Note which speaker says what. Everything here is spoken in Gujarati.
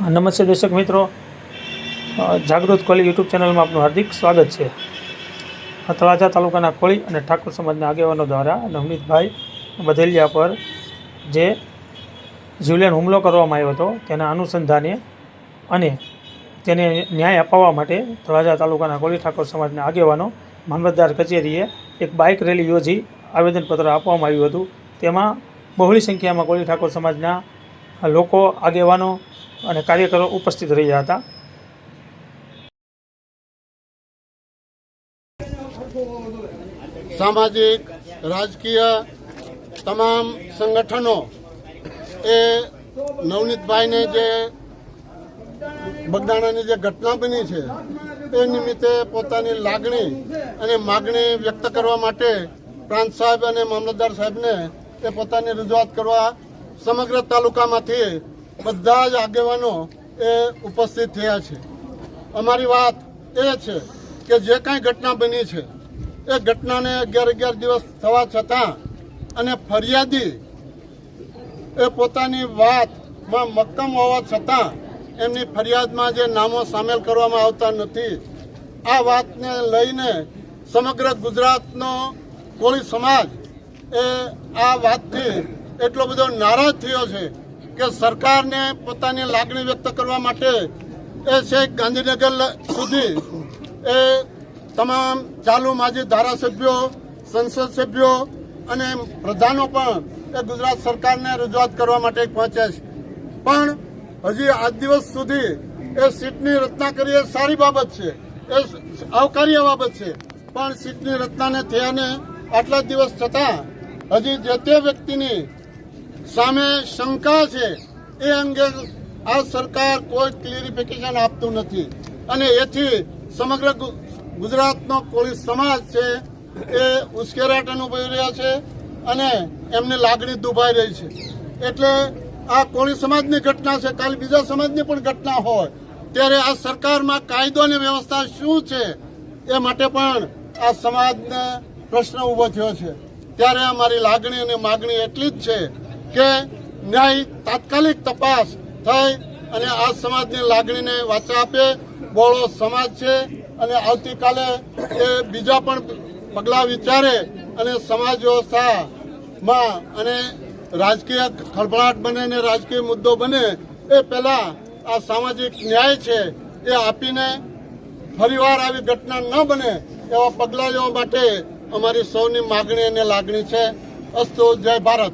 Speaker 1: નમસ્તે દર્શક મિત્રો. જાગૃત કોળી યુટ્યુબ ચેનલમાં આપનું હાર્દિક સ્વાગત છે. તળાજા તાલુકાના કોળી અને ઠાકોર સમાજના આગેવાનો દ્વારા નવનીતભાઈ બધેલિયા પર જે જીવલેણ હુમલો કરવામાં આવ્યો હતો, તેના અનુસંધાને અને તેને ન્યાય અપાવવા માટે તળાજા તાલુકાના કોળી ઠાકોર સમાજના આગેવાનો મામલતદાર કચેરીએ એક બાઇક રેલી યોજી આવેદનપત્ર આપવામાં આવ્યું હતું. તેમાં બહોળી સંખ્યામાં કોળી ઠાકોર સમાજના લોકો, આગેવાનો અને કાર્યકરો ઉપસ્થિત રહ્યા હતા.
Speaker 2: સામાજિક, રાજકીય તમામ સંગઠનો એ નવનીતભાઈને જે બગદાણાની જે ઘટના બની છે, એ નિમિત્તે પોતાની લાગણી અને માગણી વ્યક્ત કરવા માટે પ્રાંત સાહેબ અને મામલતદાર સાહેબને એ પોતાની રજૂઆત કરવા સમગ્ર તાલુકામાંથી બધા જ આગેવાનો એ ઉપસ્થિત થયા છે. અમારી વાત એ છે કે જે કાંઈ ઘટના બની છે, એ ઘટનાને અગિયાર અગિયાર દિવસ થવા છતાં અને ફરિયાદી એ પોતાની વાતમાં મક્કમ હોવા છતાં એમની ફરિયાદમાં જે નામો સામેલ કરવામાં આવતા નથી, આ વાતને લઈને સમગ્ર ગુજરાતનો કોળી સમાજ એ આ વાતથી એટલો બધો નારાજ થયો છે કે સરકારને પોતાની લાગણી વ્યક્ત કરવા માટે એ છે ગાંધીનગર સુધી એ તમામ ચાલુ માજી ધારાસભ્યો, સંસદ સભ્યો અને પ્રધાનો પણ એ ગુજરાત સરકારને રજૂઆત કરવા માટે પહોંચ્યા છે. પણ હજી આજ દિવસ સુધી એ સીટની રચના કરી એ સારી બાબત છે. એ આવકાર્ય બાબત છે. પણ સીટની રચનાને થયાને આટલા દિવસ છતાં હજી જે તે વ્યક્તિની સામે શંકા છે. એ અંગે આ સરકાર કોઈ ક્લિયરિફિકેશન આપતું નથી. અને એથી સમગ્ર ગુજરાતનો કોળી સમાજ છે એ ઉશ્કેરાટ અનુભવી રહ્યા છે અને એમની લાગણી દુભાઈ રહી છે. એટલે આ કોળી સમાજની ઘટના છે, કાલે બીજા સમાજની પણ ઘટના હોય. ત્યારે આ સરકારમાં કાયદો અને વ્યવસ્થા શું છે એ માટે પણ આ સમાજને પ્રશ્ન ઊભો થયો છે. ત્યારે અમારી લાગણી અને માગણી એટલી જ છે કે ન્યાય તાત્કાલિક તપાસ થઈ અને આ સમાજની લાગણીને વાચા આપે. બોળો સમાજ છે અને આવતીકાલે એ બીજા પણ પગલાં વિચારે અને સમાજ વ્યવસ્થામાં અને રાજકીય ખળભળાટ બને અને રાજકીય મુદ્દો બને, એ પહેલાં આ સામાજિક ન્યાય છે એ આપીને ફરીવાર આવી ઘટના ન બને એવા પગલાં લેવા માટે અમારી સૌની માગણી અને લાગણી છે. અસ્તુ, જય ભારત.